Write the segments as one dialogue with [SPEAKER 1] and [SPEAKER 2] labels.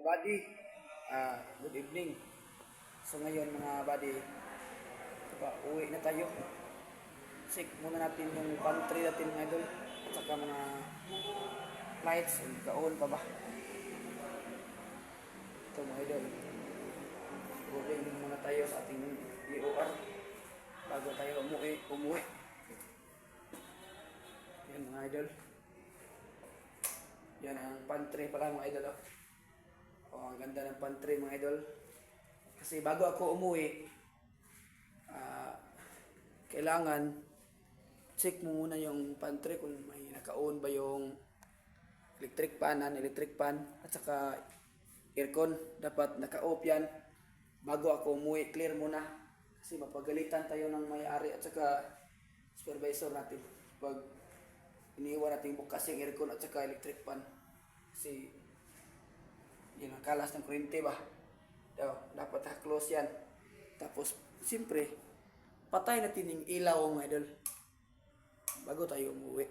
[SPEAKER 1] Mga buddy, ah, good evening. So ngayon mga buddy, diba, uwi na tayo. Check muna natin yung pantry natin mga idol. At saka mga lights, kaon pa ba? Ito mga idol. Uwi muna tayo sa ating EOR bago tayo umuwi. umuwi. Yan mga idol. Yan ang pantry pala mga idol. Oh. Oh, ang ganda ng pantry mga idol. Kasi bago ako umuwi, ah, kailangan check mo muna yung pantry kung may naka-on ba yung electric fan, non-electric fan, at saka aircon. Dapat naka-off yan bago ako umuwi. Clear muna. Kasi mapagalitan tayo ng may-ari at saka supervisor natin. Pag iniiwan natin bukas yung aircon at saka electric fan. Kasi yun ang kalas ng kuryente ba? Daw, dapat ha-close yan. Tapos, siyempre, patay natin yung ilaw mga idol. Bago tayo umuwi.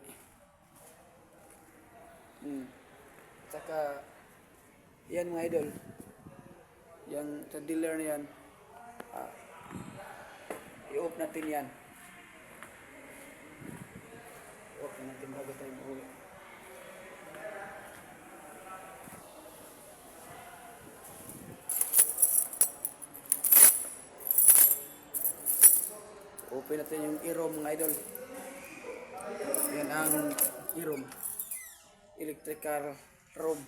[SPEAKER 1] Hmm. Tsaka, yan mga idol. Yung sa dealer na yan, ah, i-off natin yan. I-off natin bago tayo umuwi. Open natin yung i-room mga idol. Yan ang i-room. Electrical room.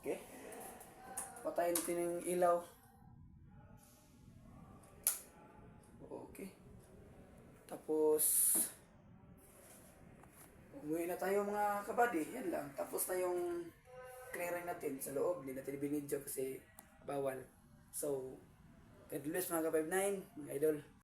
[SPEAKER 1] Okay. Patayin natin yung ilaw. Okay. Tapos, umuwi na tayo mga kabady. Yan lang. Tapos na yung clearing natin sa loob. Hindi natin binidyo kasi bawal. So, God bless mga ka-59, mga idol.